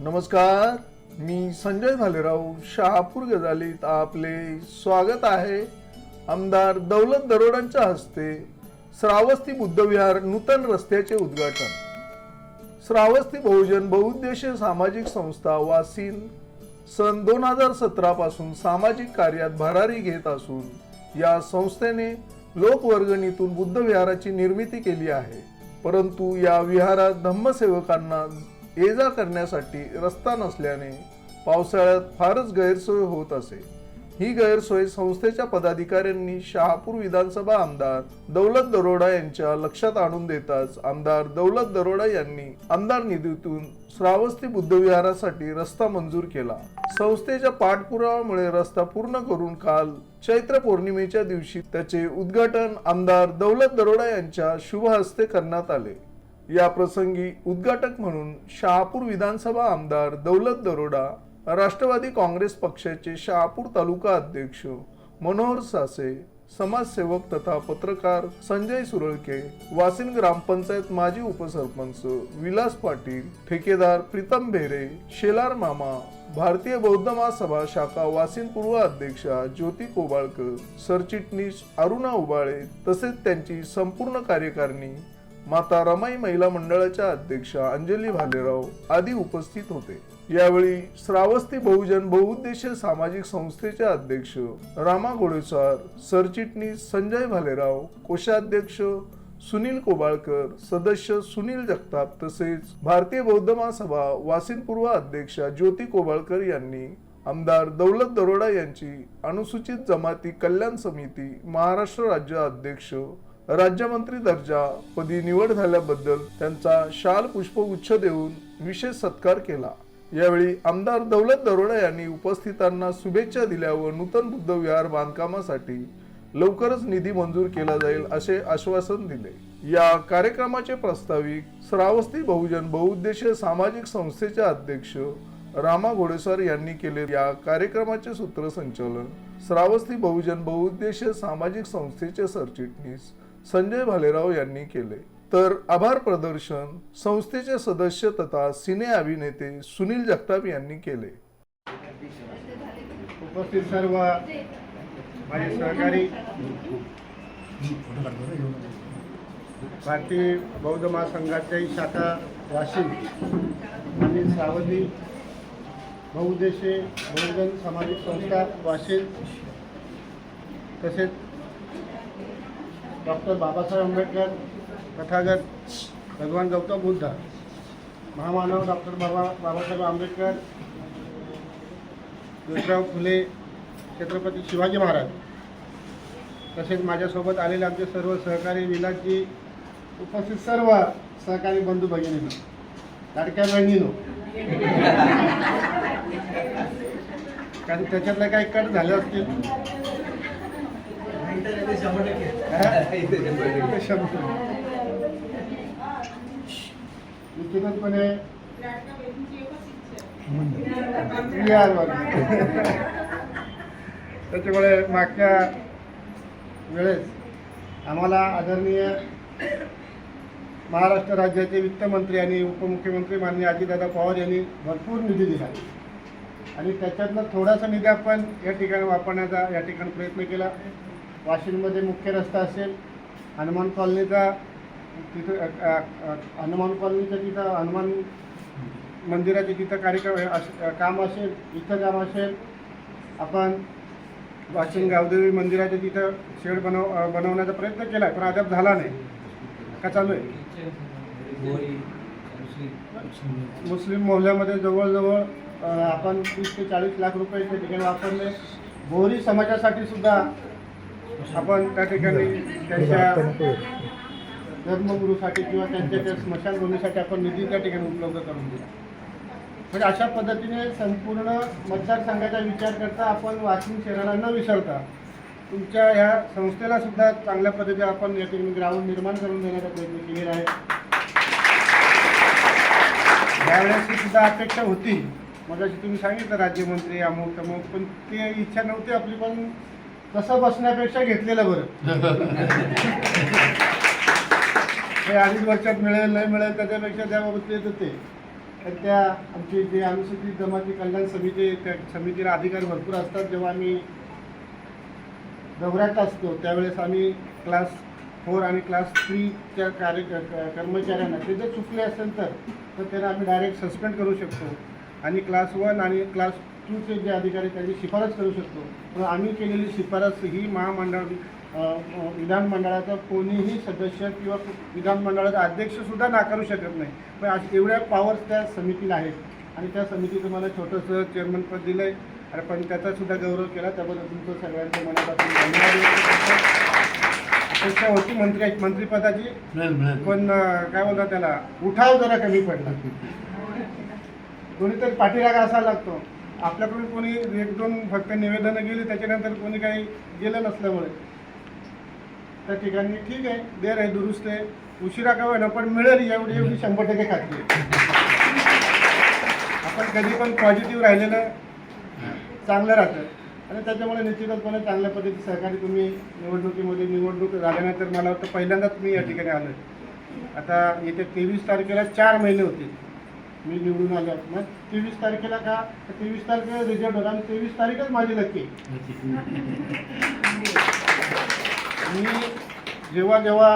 नमस्कार मी संजय भालेराव शहापूर गजालीत आपले स्वागत आहे. आमदार दौलत दरोडांच्या हस्ते श्रावस्ती बुद्धविहार नूतन रस्त्याचे उद्घाटन. श्रावस्ती बहुजन बहुउद्देशीय सामाजिक संस्था वासीन सन दोन हजार सतरा पासून सामाजिक कार्यात भरारी घेत असून या संस्थेने लोकवर्गणीतून बुद्ध विहाराची निर्मिती केली आहे. परंतु या विहारात धम्मसेवकांना ये जा करण्यासाठी रस्ता नसल्याने पावसाळ्यात फारच गैरसोय होत असे. ही गैरसोय संस्थेच्या पदाधिकाऱ्यांनी शहापूर विधानसभा आमदार दौलत दरोडा यांच्या लक्षात आणून देताच आमदार दौलत दरोडा यांनी आमदार निधीतून श्रावस्ती बुद्धविहारासाठी रस्ता मंजूर केला. संस्थेच्या पाठपुराव्यामुळे रस्ता पूर्ण करून काल चैत्र पौर्णिमेच्या दिवशी त्याचे उद्घाटन आमदार दौलत दरोडा यांच्या शुभ हस्ते करण्यात आले. या प्रसंगी उद्घाटक म्हणून शहापूर विधानसभा आमदार दौलत दरोडा राष्ट्रवादी काँग्रेस पक्षाचे शहापूर तालुका अध्यक्ष मनोहर सासे समाजसेवक तथा पत्रकार संजय सुरळके वासिन ग्रामपंचायत माजी उपसरपंच विलास पाटील ठेकेदार प्रीतम भेरे शेलार मामा भारतीय बौद्ध महासभा शाखा वासिन पूर्व अध्यक्षा ज्योती कोबाळकर सरचिटणीस अरुणा उबाळे तसेच त्यांची संपूर्ण कार्यकारिणी माता रमाई महिला मंडळाच्या अध्यक्षा अंजली भालेराव आदी उपस्थित होते. यावेळी श्रावस्ती बहुजन बहुउद्देशीय सामाजिक संस्थेचे अध्यक्ष रामा गोडेसार सरचिटणीस संजय भालेराव कोषाध्यक्ष सुनील कोबाळकर सदस्य सुनील जगताप तसेच भारतीय बौद्ध महासभा वासिनपूर्व अध्यक्षा ज्योती कोबाळकर यांनी आमदार दौलत दरोडा यांची अनुसूचित जमाती कल्याण समिती महाराष्ट्र राज्य अध्यक्ष राज्यमंत्री दर्जा पदी निवड झाल्याबद्दल त्यांचा शाल पुष्पगुच्छ देऊन विशेष सत्कार केला. यावेळी आमदार दौलत दरोडा यांनी उपस्थितांना शुभेच्छा दिल्या व नूतन बुद्ध विहार बांधकामासाठी लवकरच निधी मंजूर केला जाईल असे आश्वासन दिले. या कार्यक्रमाचे प्रास्ताविक श्रावस्ती बहुजन बहुउद्देशीय सामाजिक संस्थेचे अध्यक्ष रामा घोडेसर यांनी केले. या कार्यक्रमाचे सूत्रसंचालन श्रावस्ती बहुजन बहुउद्देशीय सामाजिक संस्थेचे सरचिटणीस संजय भालेराव यांनी केले. तर आभार प्रदर्शन संस्थेचे सदस्य तथा सिने अभिनेते सुनील जगताप यांनी केले. उपस्थित सर्व माझे सहकारी भारतीय बौद्ध महासंघाच्याही शाखा वाशिम आणि सावधी बहुउद्देशीय बहुजन सामाजिक संस्था वाशिम तसेच डॉक्टर बाबासाहेब आंबेडकर तथागत भगवान गौतम बुद्ध महामानव डॉक्टर बाबा बाबासाहेब आंबेडकर ज्योतिराव फुले छत्रपती शिवाजी महाराज. तसेच माझ्यासोबत आलेले आमचे सर्व सहकारी विलासजी उपस्थित सर्व सहकारी बंधू भगिनीनो लाडक्या बहिणीनो. कारण त्याच्यातल्या काही कट झाले असतील. हा? इथे शंभर. निश्चितपणे त्याच्यामुळे मागच्या वेळेस आम्हाला आदरणीय महाराष्ट्र राज्याचे वित्तमंत्री आणि उपमुख्यमंत्री माननीय अजितदादा पवार यांनी भरपूर निधी दिला आणि त्याच्यातनं थोडासा निधी आपण या ठिकाणी वापरण्याचा या ठिकाणी प्रयत्न केला वाशिममध्ये मुख्य रस्ता असेल हनुमान कॉलनीचा तिथं हनुमान कॉलनीचं तिथं हनुमान मंदिराचे तिथं कार्यक्रम काम असेल इथं काम असेल आपण वाशिम गावदेवी मंदिराच्या तिथं शेड बनव बनवण्याचा प्रयत्न केला पण अद्याप झाला नाही. का चालू आहे? मुस्लिम मोहल्ल्यामध्ये जवळजवळ आपण तीस ते चाळीस लाख रुपये त्या ठिकाणी वापरले. बोहरी समाजासाठी सुद्धा आपण त्या ठिकाणी त्यांच्या धर्मगुरूसाठी किंवा त्यांच्या त्या स्मशानभूमीसाठी आपण निधी त्या ठिकाणी उपलब्ध करून दिला. म्हणजे अशा पद्धतीने संपूर्ण मतदारसंघाचा विचार करता आपण वाशिम शहराला न विसरता. तुमच्या ह्या संस्थेला सुद्धा चांगल्या पद्धतीने आपण या ठिकाणी ग्राउंड निर्माण करून देण्याचा प्रयत्न केलेला आहे. यावेळेस सुद्धा अपेक्षा होती. मग अशी तुम्ही सांगितलं राज्यमंत्री अमुक तमुक पण ते इच्छा नव्हती आपली पण तसं बसण्यापेक्षा घेतलेलं बरं. हे अडीच वर्षात मिळेल नाही मिळेल त्याच्यापेक्षा त्या बाबतीत होते. तर त्या आमची जे अनुसूचित जमाती कल्याण समिती त्या समितीला अधिकारी भरपूर असतात. जेव्हा आम्ही दौऱ्यात असतो त्यावेळेस आम्ही क्लास फोर आणि क्लास थ्रीच्या कार्य कर्मचाऱ्यांना ते जर चुकले असेल तर तर त्यांना आम्ही डायरेक्ट सस्पेंड करू शकतो. आणि क्लास वन आणि क्लास टूचे जे अधिकारी त्यांची शिफारस करू शकतो. पण आम्ही केलेली शिफारस ही महामंडळ विधानमंडळाचा कोणीही सदस्य किंवा विधानमंडळाचा अध्यक्षसुद्धा नाकारू शकत नाही. पण अशा एवढ्या पॉवर्स त्या समितीला आहेत. आणि त्या समितीचं मला छोटंसं चेअरमनपद दिलं आहे आणि पण त्याचा सुद्धा गौरव केला. त्याबद्दल तुमचं सगळ्यांच्या मनापासून धन्यवाद. अपेक्षा होती मंत्री मंत्रिपदाची. पण काय बोलतात त्याला? उठाव जरा कमी पडला. कोणीतरी पाठीरागा असायला लागतो. आपल्याकडून कोणी एक दोन फक्त निवेदनं गेली त्याच्यानंतर कोणी काही गेलं नसल्यामुळे. त्या ठिकाणी ठीक आहे देर आहे दुरुस्त आहे. उशिरा का होईना पण मिळेल एवढी एवढी शंभर टक्के खात्री आहे. आपण कधी पण पॉझिटिव्ह राहिलेलं चांगलं राहतं. आणि त्याच्यामुळे निश्चितपणे चांगल्या पद्धतीने सहकारी तुम्ही निवडणुकीमध्ये निवडणूक झाल्यानंतर मला वाटतं पहिल्यांदाच मी या ठिकाणी आलो आता येत्या तेवीस तारखेला चार महिने होतील. मी निवडून आले मग तेवीस तारखेला का? तेवीस तारखेला रिझल्ट होता आणि तेवीस तारीखच माझी नक्की. मी जेव्हा जेव्हा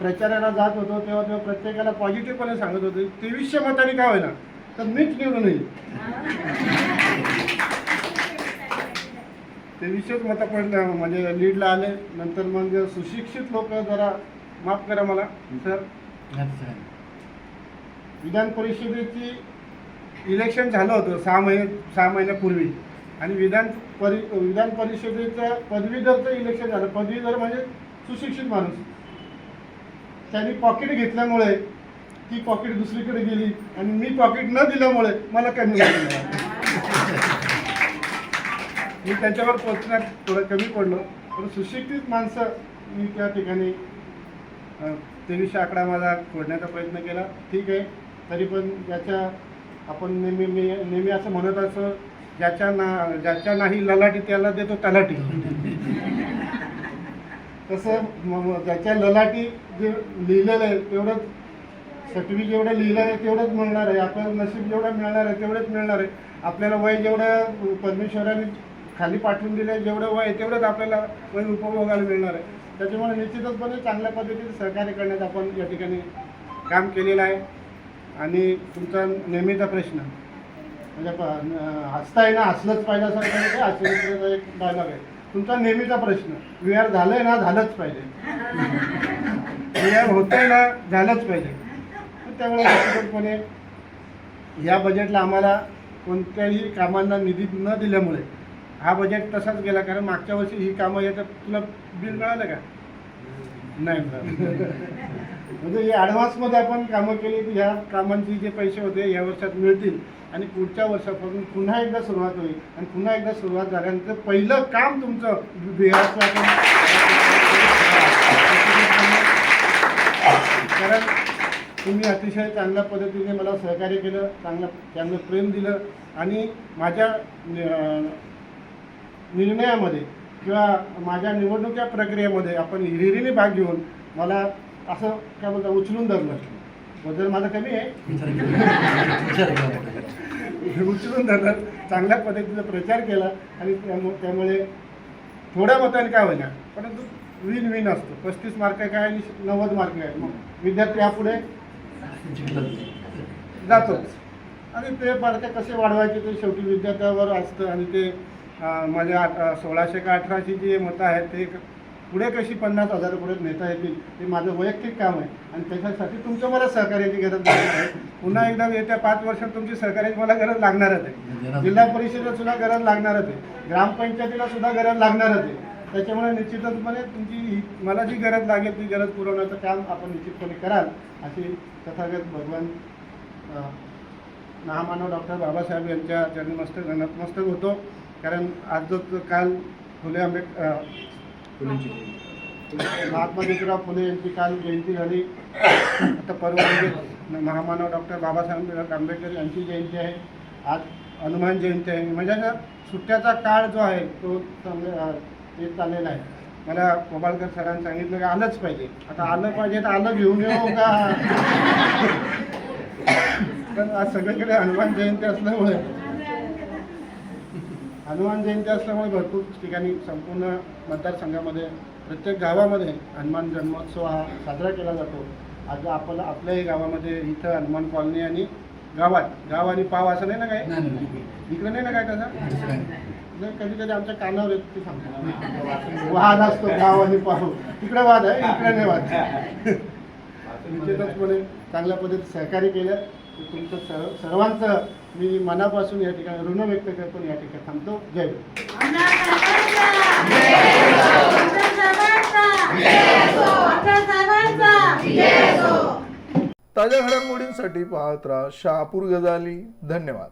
प्रचाराला जात होतो तेव्हा तेव्हा प्रत्येकाला पॉझिटिव्हपणे सांगत होतो तेवीसशे मताने काय होईना? तर मीच निवडून येईल. तेवीसशेच मतं पण म्हणजे लीडला आले नंतर मग सुशिक्षित लोक जरा माफ करा मला सर. विधान परिषदेची इलेक्शन झालं होतं सहा महिने सहा महिन्यापूर्वी. आणि विधान परि विधान परिषदेचं पदवीधरचं इलेक्शन झालं. पदवीधर म्हणजे सुशिक्षित माणूस. त्यांनी पॉकेट घेतल्यामुळे ती पॉकेट दुसरीकडे गेली आणि मी पॉकेट न दिल्यामुळे मला कमी मी त्यांच्यावर पोचण्यात थोडं कमी पडलो. पण सुशिक्षित माणसं मी त्या ठिकाणी तेवीसशे आकडा माझा फोडण्याचा प्रयत्न केला. ठीक आहे. तरी पण ज्याच्या आपण नेहमी मी नेहमी असं म्हणत असं ज्याच्या ना ज्याच्या नाही ललाटी त्याला देतो तलाटी. तसं म- ज्याच्या ललाटी जे लिहिलेलं आहे तेवढंच सटवी जेवढं लिहिलं आहे तेवढंच मिळणार आहे. आपल्याला नशीब जेवढं मिळणार आहे तेवढंच मिळणार आहे. आपल्याला वय जेवढं परमेश्वराने खाली पाठवून दिलं आहे जेवढं वय आहे तेवढंच आपल्याला वय उपभोगायला मिळणार आहे. त्याच्यामुळे निश्चितचपणे चांगल्या पद्धतीने सहकार्य करण्यात आपण या ठिकाणी काम केलेलं आहे. आणि तुमचा नेहमीचा प्रश्न. म्हणजे प- अं, हसताय ना हसलंच पाहिजे असं काही म्हणजे एक डायलॉग आहे. तुमचा नेहमीचा प्रश्न. विहार झालंय ना झालंच पाहिजे. विहार होतंय ना झालंच पाहिजे. त्यामुळे निश्चितपणे या बजेटला आम्हाला कोणत्याही कामांना निधी न दिल्यामुळे हा बजेट तसाच गेला. कारण मागच्या वर्षी ही कामं येतात तुला बिल मिळालं का? नाही मिळालं. म्हणजे हे ॲडव्हान्समध्ये आपण कामं केली की ह्या कामांचे जे पैसे होते या वर्षात मिळतील. आणि पुढच्या वर्षापासून पुन्हा एकदा सुरुवात होईल. आणि पुन्हा एकदा सुरुवात झाल्यानंतर पहिलं काम तुमचं बिहारचं आपण कारण तुम्ही अतिशय चांगल्या पद्धतीने मला सहकार्य केलं चांगलं चांगलं प्रेम दिलं. आणि माझ्या निर्णयामध्ये किंवा माझ्या निवडणुकीच्या प्रक्रियेमध्ये आपण हिरिरीने भाग घेऊन मला असं काय बोलतात उचलून धरलं. बदल माझा कमी आहे. उचलून धरलं. चांगल्या पद्धतीचा प्रचार केला आणि त्यामुळे थोड्या मताने काय होईना परंतु विन विन असतो. पस्तीस मार्क काय आणि नव्वद मार्क आहे मग विद्यार्थी यापुढे जातोच आणि ते मार्क कसे वाढवायचे ते शेवटी विद्यार्थ्यावर असतं. आणि ते माझ्या सोळाशे का अठराशे जी मतं आहेत ते पुढे कशी पन्नास हजार रुपये नेता येतील ते माझं वैयक्तिक काम आहे. आणि त्याच्यासाठी तुमचं मला सहकार्याची गरज लागणार आहे. पुन्हा एकदा येत्या पाच वर्षात तुमची सहकार्याची मला गरज लागणारच आहे. जिल्हा परिषदेला सुद्धा गरज लागणारच आहे. ग्रामपंचायतीला सुद्धा गरज लागणारच आहे. त्याच्यामुळे निश्चितपणे तुमची ही- मला जी गरज लागेल ती गरज पुरवण्याचं काम आपण निश्चितपणे कराल अशी तथागत भगवान महामानव डॉक्टर बाबासाहेब यांच्या चरणमस्तक नतमस्तक होतो. कारण आज जो काल फुले आंबेड अ, महात्मा ज्योतिराव फुले यांची काल जयंती झाली. आता परवा म्हणजे महामानव डॉक्टर बाबासाहेब आंबेडकर यांची जयंती आहे. आज हनुमान जयंती आहे. म्हणजे सुट्ट्याचा काळ जो आहे तो येत चाललेला आहे. मला कोबालकर सरांनी सांगितलं की आलंच पाहिजे. आता आलं पाहिजे तर आलं घेऊन येऊ का? तर आज सगळीकडे हनुमान जयंती असल्यामुळे हनुमान जयंती असल्यामुळे भरपूर ठिकाणी संपूर्ण मतदारसंघामध्ये प्रत्येक गावामध्ये हनुमान जन्मोत्सव हा साजरा केला जातो. आज आपण आपल्याही गावामध्ये इथं हनुमान कॉलनी आणि गावात गाव आणि पाव असं नाही ना काय इकडे नाही ना काय तसं? नाही कधी कधी आमच्या कानावर येत ते सांगतो वाद असतो गाव आणि पाव. तिकडे वाद आहे इकडे नाही वाद. निश्चितचपणे चांगल्या पद्धतीत सहकार्य केलं. तुमचं सर्व सर्वांचं मी मनापासून या ठिकाणी ऋण व्यक्त करतो या ठिकाणी थांबतो. जय ताज्या घडामोडींसाठी पाहत राहा शहापूर गजाली. धन्यवाद.